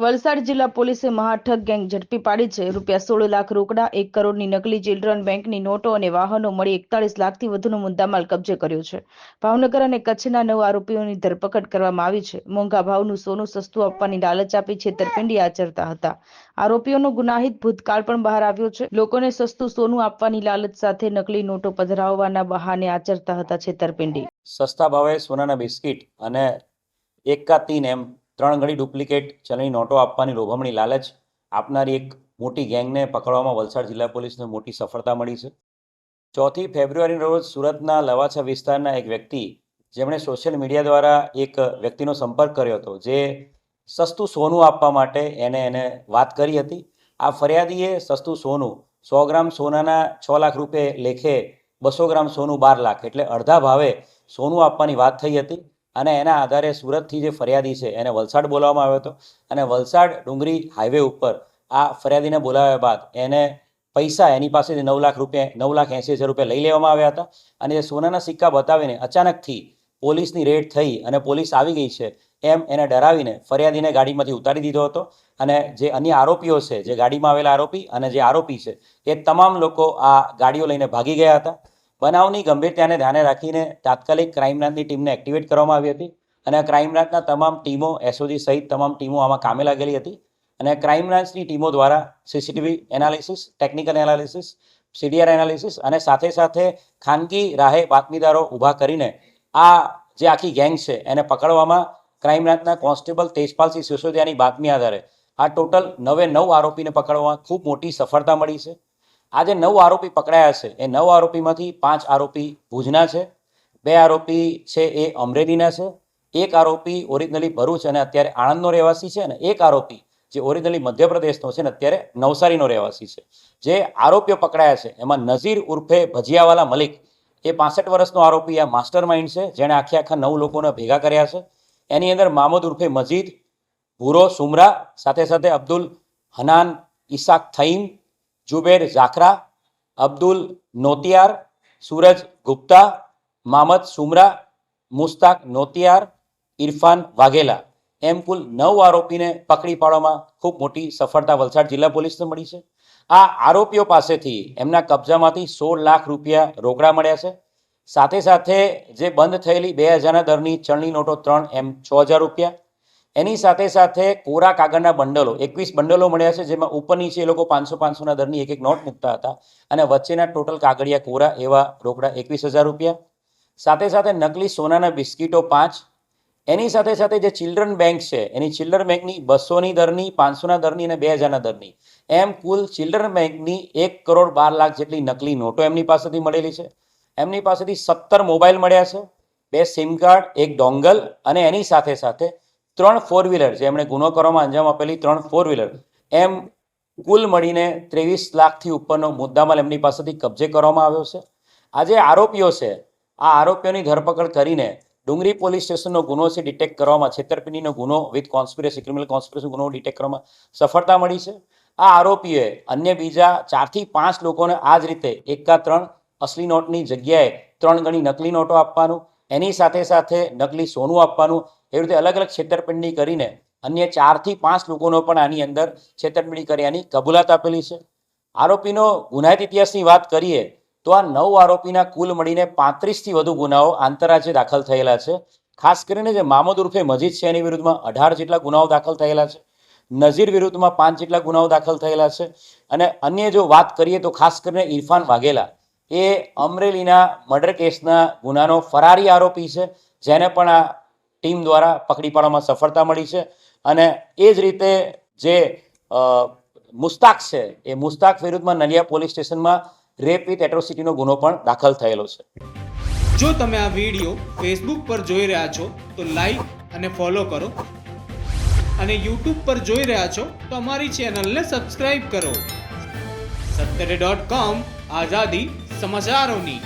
વલસાડ જિલ્લા પોલીસે મહાઠગ ગેંગ ઝડપી પાડી છે. રૂપિયા સોળ લાખ રોકડા, એક કરોડની નકલી ચિલ્ડ્રન બેંકની નોટો અને વાહનો મળી એકતાળીસ લાખથી વધુનો મુદ્દામાલ કબજે કર્યો છે. ભાવનગર અને કચ્છના નવ આરોપીઓની ધરપકડ કરવામાં આવી છે. મોંઘા ભાવનું સોનું સસ્તું આપવાની લાલચ આપી છેતરપિંડી આચરતા હતા. આરોપીઓનો ગુનાહિત ભૂતકાળ પણ બહાર આવ્યો છે. લોકોને સસ્તું સોનું આપવાની લાલચ સાથે નકલી નોટો પધરાવવાના બહાને આચરતા હતા છેતરપિંડી. સસ્તા ભાવે સોનાના બિસ્કિટ અને એક કા તીન એમ ત્રણ ઘડી ડુપ્લિકેટ ચલણી નોટો આપવાની લોભામણી લાલચ આપનારી એક મોટી ગેંગને પકડવામાં વલસાડ જિલ્લા પોલીસને મોટી સફળતા મળી છે. ચોથી ફેબ્રુઆરીના રોજ સુરતના લવાછા વિસ્તારના એક વ્યક્તિ, જેમણે સોશિયલ મીડિયા દ્વારા એક વ્યક્તિનો સંપર્ક કર્યો હતો, જે સસ્તું સોનું આપવા માટે એને એને વાત કરી હતી. આ ફરિયાદીએ સસ્તું સોનું, સો ગ્રામ સોનાના છ લાખ રૂપે લેખે બસો ગ્રામ સોનું બાર લાખ, એટલે અડધા ભાવે સોનું આપવાની વાત થઈ હતી. અને એના આધારે સુરતથી જે ફરિયાદી છે, એને વલસાડ બોલાવવામાં આવ્યો હતો. અને વલસાડ ડુંગરી હાઈવે ઉપર આ ફરિયાદીને બોલાવ્યા બાદ એને પૈસા એની પાસેથી નવ લાખ રૂપિયા, નવ લાખ એંસી હજાર રૂપિયા લઈ લેવામાં આવ્યા હતા. અને જે સોનાના સિક્કા બતાવીને અચાનકથી પોલીસની રેડ થઈ અને પોલીસ આવી ગઈ છે, એમ એને ડરાવીને ફરિયાદીને ગાડીમાંથી ઉતારી દીધો હતો. અને જે અન્ય આરોપીઓ છે, જે ગાડીમાં આવેલા આરોપી અને જે આરોપી છે, એ તમામ લોકો આ ગાડીઓ લઈને ભાગી ગયા હતા. બનાવની ગંભીરતાને ધ્યાને રાખીને તાત્કાલિક ક્રાઇમ બ્રાન્ચની ટીમને એક્ટિવેટ કરવામાં આવી હતી અને ક્રાઇમ બ્રાન્ચના તમામ ટીમો એસઓજી સહિત તમામ ટીમો આમાં કામે લાગેલી હતી અને ક્રાઇમ બ્રાન્ચની ટીમો દ્વારા CCTV analysis technical analysis CDR analysis અને સાથે સાથે ખાનગી રાહે બાતમીદારો ઊભા કરીને આ જે આખી ગેંગ છે એને પકડવામાં ક્રાઇમ બ્રાન્ચના કોન્સ્ટેબલ તેજપાલસિંહ સિસોદિયાની બાતમી આધારે આ ટોટલ નવે નવ આરોપીને પકડવામાં ખૂબ મોટી સફળતા મળી છે. આ જે નવ આરોપી પકડાયા છે. એ નવ આરોપીમાંથી પાંચ આરોપી ભુજના છે. બે આરોપી છે એ અમરેલીના છે. એક આરોપી ઓરિજિનલી ભરૂચ અને અત્યારે આણંદનો રહેવાસી છે અને એક આરોપી જે ઓરિજિનલી મધ્યપ્રદેશનો છે ને અત્યારે નવસારીનો રહેવાસી છે. જે આરોપીઓ પકડાયા છે, એમાં નઝીર ઉર્ફે ભજીયાવાલા મલિક, એ પાસઠ વર્ષનો આરોપી, આ માસ્ટર માઇન્ડ છે, જેણે આખે આખા નવ લોકોને ભેગા કર્યા છે. એની અંદર મામદ ઉર્ફે મજીદ, ભૂરો સુમરા, સાથે સાથે અબ્દુલ હનાન ઇસાક થઈમ જુબેર ઝાખરા, અબ્દુલ નોતિયાર, સૂરજ ગુપ્તા, મામદ સુમરા, મુસ્તાક નોતિયાર, ઇરફાન વાઘેલા. એમ કુલ નવ આરોપીને પકડી પાડવામાં ખૂબ મોટી સફળતા વલસાડ જિલ્લા પોલીસને મળી છે. આ આરોપીઓ પાસેથી એમના કબજામાંથી સોળ લાખ રૂપિયા રોકડા મળ્યા છે. સાથે સાથે જે બંધ થયેલી બે હજારના દરની ચલણી નોટો ત્રણ એમ છ હજાર રૂપિયા એની સાથે સાથે કોરા કાગળના બંડલો, એકવીસ બંડલો મળ્યા છે, જેમાં ઉપર નીચે એ લોકો પાંચસો પાંચસોના દરની એક એક નોટ મૂકતા હતા. અને વચ્ચેના ટોટલ કાગળિયા કોરા એવા રોકડા એકવીસ હજાર રૂપિયા. સાથે સાથે નકલી સોનાના બિસ્કીટો પાંચ. એની સાથે સાથે જે ચિલ્ડ્રન બેંક છે, એની ચિલ્ડ્રન બેંકની બસોની દરની, પાંચસોના દરની અને બે હજારના દરની. એમ કુલ ચિલ્ડ્રન બેંકની એક કરોડ બાર લાખ જેટલી નકલી નોટો એમની પાસેથી મળેલી છે. એમની પાસેથી સત્તર મોબાઈલ મળ્યા છે, બે સિમ કાર્ડ, એક ડોંગલ અને એની સાથે સાથે ત્રણ ફોર વ્હીલર જે એમણે ગુનો કરવામાં અંજામ આપેલી ત્રણ ફોર વ્હીલર એમ કુલ મળીને ત્રેવીસ લાખથી ઉપરનો મુદ્દામાલ એમની પાસેથી કબજે કરવામાં આવ્યો છે. આ જે આરોપીઓ છે, આ આરોપીઓની ધરપકડ કરીને ડુંગરી પોલીસ સ્ટેશનનો ગુનો છે, ડિટેક્ટ કરવામાં, છેતરપિંડીનો ગુનો વિથ કોન્સ્પિરેસી ક્રિમિનલ કોન્સ્પિરેસી ગુનો ડિટેક્ટ કરવામાં સફળતા મળી છે. આ આરોપીએ અન્ય બીજા ચારથી પાંચ લોકોને આ જ રીતે એકા ત્રણ અસલી નોટની જગ્યાએ ત્રણ ગણી નકલી નોટો આપવાનું, એની સાથે સાથે નકલી સોનું આપવાનું એવી રીતે અલગ અલગ છેતરપિંડી કરીને અન્ય ચારથી પાંચ લોકોનો પણ આની અંદર છેતરપિંડી કર્યાની કબૂલાત આપેલી છે. આરોપીનો ગુનાહિત ઇતિહાસની વાત કરીએ તો આ નવ આરોપીના કુલ મળીને પાંત્રીસથી વધુ ગુનાઓ આંતરરાજ્ય દાખલ થયેલા છે. ખાસ કરીને જે મામદ ઉર્ફે મજીદ છે, એની વિરુદ્ધમાં અઢાર જેટલા ગુનાઓ દાખલ થયેલા છે. નઝીર વિરુદ્ધમાં પાંચ જેટલા ગુનાઓ દાખલ થયેલા છે. અને અન્ય જો વાત કરીએ તો ખાસ કરીને ઇરફાન વાઘેલા, એ અમરેલીના મર્ડર કેસના ગુનાનો ફરારી આરોપી છે. જેને પણ આ ટીમ દ્વારા પકડી પાડવામાં સફળતા મળી છે. અને એ જ રીતે જે મુસ્તાક છે, એ મુસ્તાક વિરુદ્ધમાં નલિયા પોલીસ સ્ટેશનમાં રેપ વિથ એટ્રોસિટીનો ગુનો પણ દાખલ થયેલો છે. જો તમે આ વીડિયો ફેસબુક પર જોઈ રહ્યા છો, તો લાઈક અને ફોલો કરો. અને યુટ્યુબ પર જોઈ રહ્યા છો, તો અમારી ચેનલને સબસ્ક્રાઈબ કરો. સત્તરે ડોટ કોમ, આઝાદી સમાચારોની.